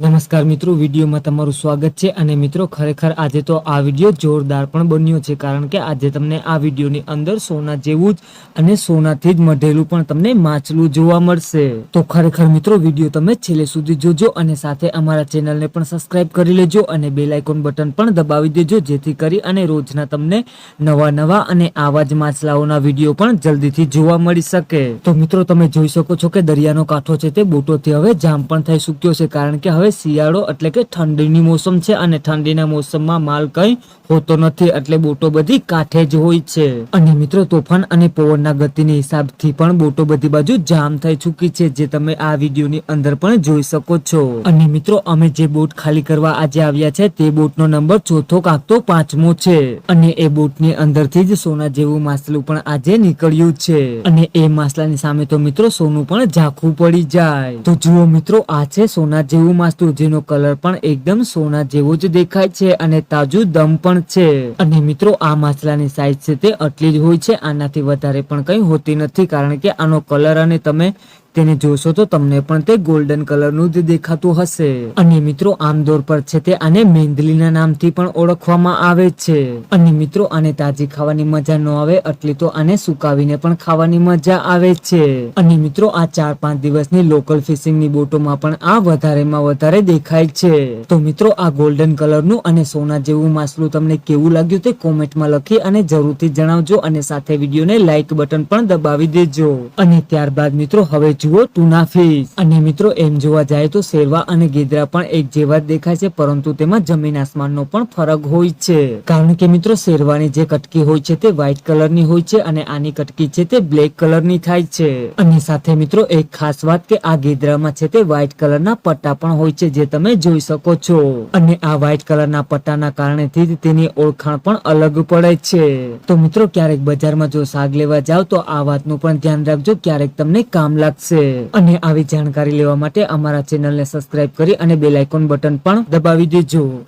નમસ્કાર મિત્રો, વિડીયોમાં તમારું સ્વાગત છે અને મિત્રો, ખરેખર આજે તો આ વીડિયો જોરદાર પણ બન્યો છે કારણ કે આજે તમને આ વિડીયોની અંદર સોના જેવું જ અને સોનાથી જ મઢેલું પણ તમને માછલું જોવા મળશે. તો ખરેખર મિત્રો, વીડિયો તમે છેલ્લે સુધી જોજો અને સાથે અમારા ચેનલને પણ સબસ્ક્રાઇબ કરી લેજો અને બેલ આઇકોન બટન પણ દબાવી દેજો જેથી કરી અને રોજના તમને નવા નવા અને આવા જ માછલાઓના વીડિયો પણ જલ્દીથી જોવા મળી શકે. તો મિત્રો, તમે જોઈ શકો છો કે દરિયાનો કાંઠો છે તે, બોટોથી હવે જામ પણ થઈ ચૂક્યો છે કારણ કે હવે શિયાળો એટલે કે ઠંડીની મોસમ છે અને ઠંડીના મોસમમાં માલ કઈ હોતો નથી એટલે બોટો બધી કાંઠે જ હોય છે. અને મિત્રો તોફાન અને પવનના ગતિની હિસાબથી પણ બોટો બધી બાજુ જામ થઈ ચૂકી છે, જે તમે આ વિડીયોની અંદર પણ જોઈ શકો છો. અને મિત્રો, અમે જે બોટ ખાલી કરવા આજે આવ્યા છે, તે બોટનો નંબર ચોથો કાંક તો પાંચમો છે. અને એ બોટની અંદરથી જ સોના જેવું માસલું પણ આજે નીકળ્યું છે. અને એ માસલાની સામે તો મિત્રો સોનું પણ ઝાંખું પડી જાય. તો જુઓ મિત્રો, આ છે સોના જેવું માછલું. જેનો કલર પણ એકદમ સોના જેવો જ દેખાય છે અને તાજું દમ પણ છે. અને મિત્રો, આ માછલાની સાઈઝ છે તે આટલી જ હોય છે. આનાથી વધારે પણ કઈ હોતી નથી કારણ કે આનો કલર અને તમે તેને જોશો તો તમને પણ તે ગોલ્ડન કલરનું જ દેખાતું હશે. અને મિત્રો, આમદોર પર છે તે આને મેંદલીના નામથી પણ ઓળખવામાં આવે છે. અને મિત્રો, આને તાજી ખાવાની મજા ન આવે એટલી તો આને સુકાવીને પણ ખાવાની મજા આવે છે. અને મિત્રો, આ ચાર પાંચ દિવસની લોકલ ફિશિંગની બોટોમાં પણ આ વધારેમાં વધારે દેખાય છે. તો મિત્રો, આ ગોલ્ડન કલરનું અને સોના જેવું માછલું તમને કેવું લાગ્યું તે કોમેન્ટમાં લખી અને જરૂરથી જણાવજો અને સાથે વિડીયોને લાઈક બટન પણ દબાવી દેજો. અને ત્યારબાદ મિત્રો, હવે જુઓ ટુના ફિશ અને મિત્રો, એમ જોવા જાય તો શેરવા અને ગીદરા પણ એક જેવા દેખાય છે, પરંતુ તેમાં જમીન આસમાનનો પણ ફરક હોય છે. કારણ કે મિત્રો, શેરવાની જે કટકી હોય છે તે વ્હાઈટ કલરની હોય છે અને આની કટકી છે તે બ્લેક કલરની થાય છે. અને સાથે મિત્રો, એક ખાસ વાત કે આ ગીદરામાં છે તે વ્હાઈટ કલરના પટ્ટા પણ હોય છે, જે તમે જોઈ શકો છો. અને આ વ્હાઈટ કલરના પટ્ટાના કારણેથી જ તેની ઓળખાણ પણ અલગ પડે છે. તો મિત્રો, ક્યારેક બજારમાં જો શાક લેવા જાવ તો આ વાતનું પણ ધ્યાન રાખજો, ક્યારેક તમને કામ લાગશે. અને આવી જાણકારી લેવા માટે અમારા ચેનલને સબસ્ક્રાઇબ કરી અને બેલ આઇકોન બટન પણ દબાવી દેજો.